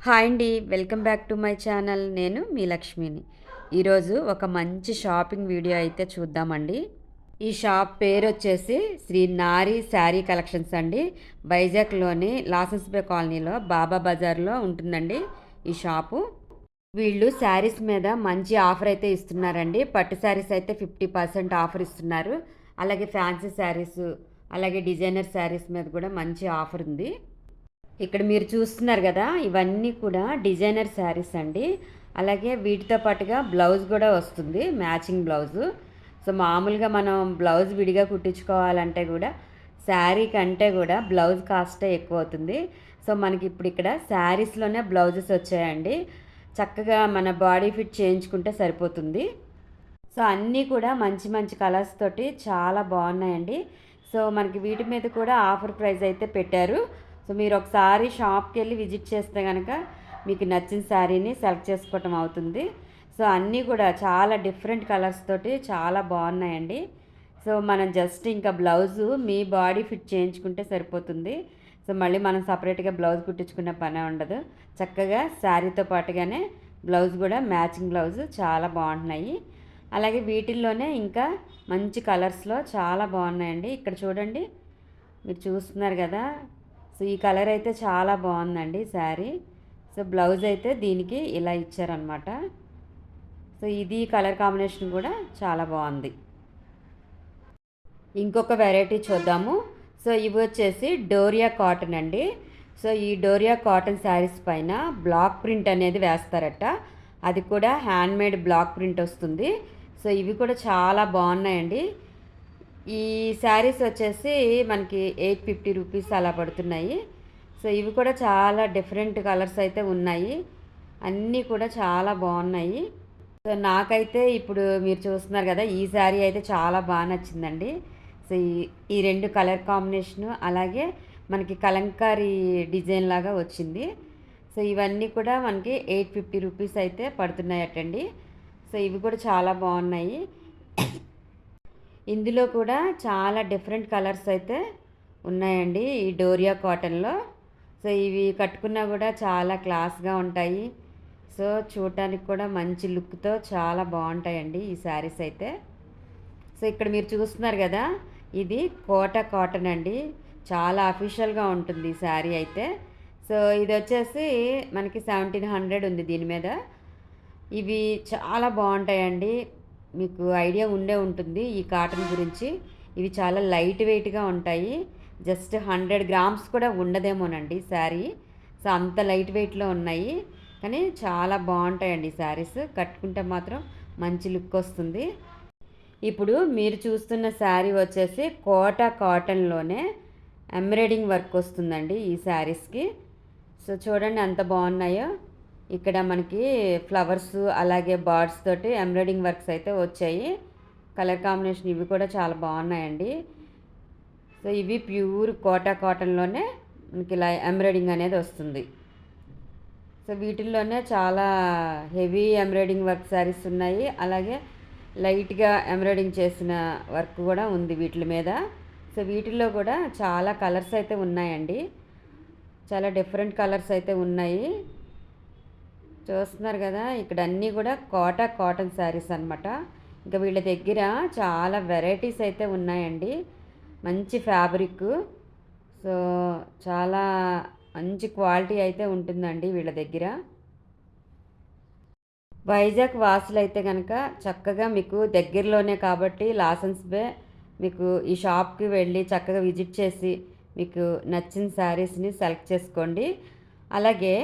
Hi అండి welcome back to my channel. నేను మీ లక్ష్మిని. ఈరోజు ఒక మంచి షాపింగ్ వీడియో అయితే చూద్దామండి. ఈ షాప్ పేరు వచ్చేసి శ్రీ నారి శారీ కలెక్షన్స్ అండి. వైజాగ్లోని లాసెన్స్బే కాలనీలో బాబా బజార్లో ఉంటుందండి ఈ షాపు. వీళ్ళు శారీస్ మీద మంచి ఆఫర్ అయితే ఇస్తున్నారండి. పట్టు శారీస్ అయితే ఫిఫ్టీ పర్సెంట్ ఆఫర్ ఇస్తున్నారు. అలాగే ఫ్యాన్సీ శారీస్ అలాగే డిజైనర్ శారీస్ మీద కూడా మంచి ఆఫర్ ఉంది. ఇక్కడ మీరు చూస్తున్నారు కదా ఇవన్నీ కూడా డిజైనర్ శారీస్ అండి. అలాగే వీటితో పాటుగా బ్లౌజ్ కూడా వస్తుంది మ్యాచింగ్ బ్లౌజు. సో మామూలుగా మనం బ్లౌజ్ విడిగా కుట్టించుకోవాలంటే కూడా శారీ కంటే కూడా బ్లౌజ్ కాస్టే ఎక్కువ అవుతుంది సో మనకి ఇప్పుడు ఇక్కడ శారీస్లోనే బ్లౌజెస్ వచ్చాయండి. చక్కగా మన బాడీ ఫిట్ చేయించుకుంటే సరిపోతుంది. సో అన్నీ కూడా మంచి మంచి కలర్స్ తోటి చాలా బాగున్నాయండి. సో మనకి వీటి మీద కూడా ఆఫర్ ప్రైస్ అయితే పెట్టారు. సో మీరు ఒకసారి షాప్కి వెళ్ళి విజిట్ చేస్తే కనుక మీకు నచ్చిన శారీని సెలెక్ట్ చేసుకోవటం అవుతుంది. సో అన్నీ కూడా చాలా డిఫరెంట్ కలర్స్ తోటి చాలా బాగున్నాయండి. సో మనం జస్ట్ ఇంకా బ్లౌజు మీ బాడీ ఫిట్ చేయించుకుంటే సరిపోతుంది. సో మళ్ళీ మనం సపరేట్గా బ్లౌజ్ కుట్టించుకున్న పనే ఉండదు. చక్కగా శారీతో పాటుగానే బ్లౌజ్ కూడా మ్యాచింగ్ బ్లౌజ్ చాలా బాగుంటున్నాయి. అలాగే వీటిల్లోనే ఇంకా మంచి కలర్స్లో చాలా బాగున్నాయండి. ఇక్కడ చూడండి. మీరు చూస్తున్నారు కదా సో ఈ కలర్ అయితే చాలా బాగుందండి శారీ. సో బ్లౌజ్ అయితే దీనికి ఇలా ఇచ్చారనమాట సో ఇది కలర్ కాంబినేషన్ కూడా చాలా బాగుంది. ఇంకొక వెరైటీ చూద్దాము. సో ఇవి వచ్చేసి డోరియా కాటన్ అండి. సో ఈ డోరియా కాటన్ శారీస్ పైన బ్లాక్ ప్రింట్ అనేది వేస్తారట. అది కూడా హ్యాండ్మేడ్ బ్లాక్ ప్రింట్ వస్తుంది. సో ఇవి కూడా చాలా బాగున్నాయండి. ఈ శారీస్ వచ్చేసి మనకి ఎయిట్ ఫిఫ్టీ రూపీస్ అలా పడుతున్నాయి. సో ఇవి కూడా చాలా డిఫరెంట్ కలర్స్ అయితే ఉన్నాయి. అన్నీ కూడా చాలా బాగున్నాయి. సో నాకైతే ఇప్పుడు మీరు చూస్తున్నారు కదా ఈ శారీ అయితే చాలా బాగా నచ్చిందండి. సో ఈ ఈ రెండు కలర్ కాంబినేషను అలాగే మనకి కలంకారీ డిజైన్ లాగా వచ్చింది. సో ఇవన్నీ కూడా మనకి ఎయిట్ ఫిఫ్టీ రూపీస్ అయితే పడుతున్నాయటండి. సో ఇవి కూడా చాలా బాగున్నాయి. ఇందులో కూడా చాలా డిఫరెంట్ కలర్స్ అయితే ఉన్నాయండి ఈ డోరియా కాటన్లో. సో ఇవి కట్టుకున్నా కూడా చాలా క్లాస్గా ఉంటాయి. సో చూడటానికి కూడా మంచి లుక్తో చాలా బాగుంటాయండి ఈ శారీస్ అయితే. సో ఇక్కడ మీరు చూస్తున్నారు కదా ఇది కోట కాటన్ అండి. చాలా అఫీషియల్గా ఉంటుంది ఈ శారీ అయితే. సో ఇది వచ్చేసి మనకి సెవెంటీన్ హండ్రెడ్ ఉంది దీని మీద. ఇవి చాలా బాగుంటాయండి. మీకు ఐడియా ఉండే ఉంటుంది ఈ కాటన్ గురించి. ఇవి చాలా లైట్ వెయిట్గా ఉంటాయి. జస్ట్ హండ్రెడ్ గ్రామ్స్ కూడా ఉండదేమోనండి శారీ. సో అంత లైట్ వెయిట్లో ఉన్నాయి. కానీ చాలా బాగుంటాయండి శారీస్. కట్టుకుంటే మాత్రం మంచి లుక్ వస్తుంది. ఇప్పుడు మీరు చూస్తున్న శారీ వచ్చేసి కోట కాటన్లోనే ఎంబ్రాయిడింగ్ వర్క్ వస్తుందండి ఈ శారీస్కి. సో చూడండి ఎంత బాగున్నాయో. ఇక్కడ మనకి ఫ్లవర్స్ అలాగే బార్డ్స్ తోటి ఎంబ్రాయిడింగ్ వర్క్స్ అయితే వచ్చాయి. కలర్ కాంబినేషన్ ఇవి కూడా చాలా బాగున్నాయండి. సో ఇవి ప్యూర్ కోటా కాటన్లోనే మనకి ఇలా ఎంబ్రాయిడింగ్ అనేది వస్తుంది. సో వీటిల్లోనే చాలా హెవీ ఎంబ్రాయిడింగ్ వర్క్ శారీస్ ఉన్నాయి. అలాగే లైట్గా ఎంబ్రాయిడింగ్ చేసిన వర్క్ కూడా ఉంది వీటి మీద. సో వీటిల్లో కూడా చాలా కలర్స్ అయితే ఉన్నాయండి. చాలా డిఫరెంట్ కలర్స్ అయితే ఉన్నాయి. చూస్తున్నారు కదా ఇక్కడ అన్నీ కూడా కోట కాటన్ శారీస్ అనమాట ఇంకా వీళ్ళ దగ్గర చాలా వెరైటీస్ అయితే ఉన్నాయండి. మంచి ఫ్యాబ్రిక్. సో చాలా మంచి క్వాలిటీ అయితే ఉంటుందండి వీళ్ళ దగ్గర. వైజాగ్ వాసులు అయితే కనుక చక్కగా మీకు దగ్గరలోనే కాబట్టి లాసెన్స్ బే మీకు ఈ షాప్కి వెళ్ళి చక్కగా విజిట్ చేసి మీకు నచ్చిన శారీస్ని సెలెక్ట్ చేసుకోండి. అలాగే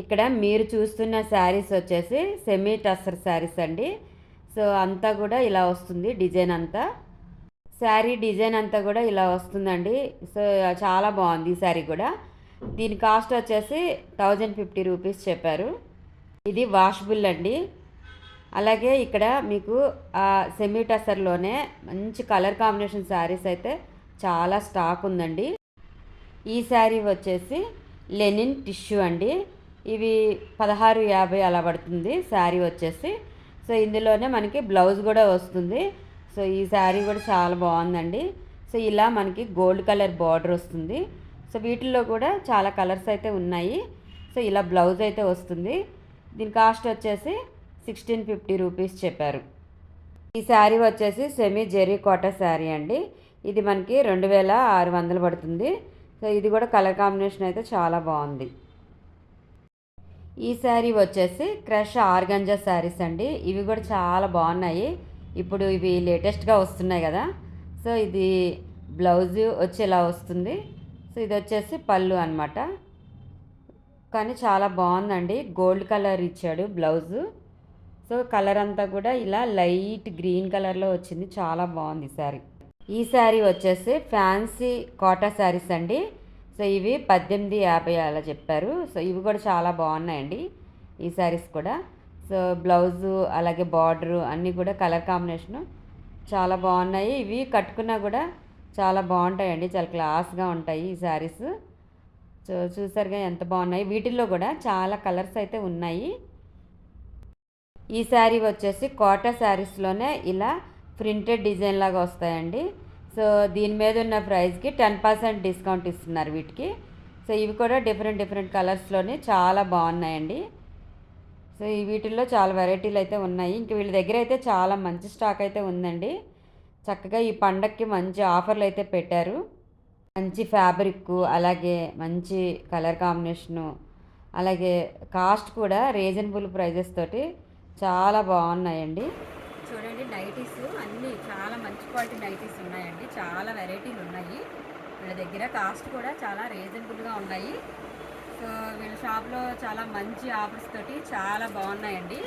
ఇక్కడ మీరు చూస్తున్న శారీస్ వచ్చేసి సెమీ టస్సర్ శారీస్ అండి. సో అంతా కూడా ఇలా వస్తుంది డిజైన్ అంతా. శారీ డిజైన్ అంతా కూడా ఇలా వస్తుందండి. సో చాలా బాగుంది ఈ శారీ కూడా. దీని కాస్ట్ వచ్చేసి థౌజండ్ ఫిఫ్టీ రూపీస్ చెప్పారు. ఇది వాషబుల్ అండి. అలాగే ఇక్కడ మీకు ఆ సెమీ టసర్లోనే మంచి కలర్ కాంబినేషన్ శారీస్ అయితే చాలా స్టాక్ ఉందండి. ఈ శారీ వచ్చేసి లెనిన్ టిష్యూ అండి. ఇవి పదహారు యాభై అలా పడుతుంది. శారీ వచ్చేసి. సో ఇందులోనే మనకి బ్లౌజ్ కూడా వస్తుంది. సో ఈ శారీ కూడా చాలా బాగుందండి. సో ఇలా మనకి గోల్డ్ కలర్ బార్డర్ వస్తుంది. సో వీటిల్లో కూడా చాలా కలర్స్ అయితే ఉన్నాయి. సో ఇలా బ్లౌజ్ అయితే వస్తుంది. దీని కాస్ట్ వచ్చేసి సిక్స్టీన్ ఫిఫ్టీ రూపీస్ చెప్పారు. ఈ శారీ వచ్చేసి సెమీ జెరీ కోట శారీ అండి. ఇది మనకి రెండు వేల ఆరు వందలు పడుతుంది. సో ఇది కూడా కలర్ కాంబినేషన్ అయితే చాలా బాగుంది. ఈ శారీ వచ్చేసి క్రష్ ఆర్గంజా శారీస్ అండి. ఇవి కూడా చాలా బాగున్నాయి. ఇప్పుడు ఇవి లేటెస్ట్గా వస్తున్నాయి కదా. సో ఇది బ్లౌజ్ వచ్చి ఇలా వస్తుంది. సో ఇది వచ్చేసి పళ్ళు అనమాట కానీ చాలా బాగుందండి. గోల్డ్ కలర్ ఇచ్చాడు బ్లౌజు. సో కలర్ అంతా కూడా ఇలా లైట్ గ్రీన్ కలర్లో వచ్చింది. చాలా బాగుంది ఈ శారీ. ఈ శారీ వచ్చేసి ఫ్యాన్సీ కోటా శారీస్ అండి. సో ఇవి పద్దెనిమిది యాభై అలా చెప్పారు. సో ఇవి కూడా చాలా బాగున్నాయండి ఈ శారీస్ కూడా. సో బ్లౌజు అలాగే బార్డరు అన్నీ కూడా కలర్ కాంబినేషను చాలా బాగున్నాయి. ఇవి కట్టుకున్నా కూడా చాలా బాగుంటాయండి. చాలా క్లాస్గా ఉంటాయి ఈ శారీస్ సో చూసారుగా ఎంత బాగున్నాయి. వీటిల్లో కూడా చాలా కలర్స్ అయితే ఉన్నాయి. ఈ శారీ వచ్చేసి కోటా శారీస్లోనే ఇలా ప్రింటెడ్ డిజైన్ లాగా వస్తాయండి. సో దీని మీద ఉన్న ప్రైస్కి టెన్ పర్సెంట్ డిస్కౌంట్ ఇస్తున్నారు వీటికి. సో ఇవి కూడా డిఫరెంట్ డిఫరెంట్ కలర్స్లోనే చాలా బాగున్నాయండి. సో ఈ వీటిల్లో చాలా వెరైటీలు అయితే ఉన్నాయి. ఇంక వీళ్ళ దగ్గర అయితే చాలా మంచి స్టాక్ అయితే ఉందండి. చక్కగా ఈ పండక్కి మంచి ఆఫర్లు అయితే పెట్టారు. మంచి ఫ్యాబ్రిక్ అలాగే మంచి కలర్ కాంబినేషను అలాగే కాస్ట్ కూడా రీజనబుల్ ప్రైజెస్ తోటి చాలా బాగున్నాయండి. చూడండి నైటీస్ క్వాలిటీ నైటీస్ ఉన్నాయండి. చాలా వెరైటీలు ఉన్నాయి. వీళ్ళ దగ్గర కాస్ట్ కూడా చాలా రీజనబుల్గా ఉన్నాయి. సో వీళ్ళ షాప్లో చాలా మంచి ఆఫర్స్ తోటి చాలా బాగున్నాయండి.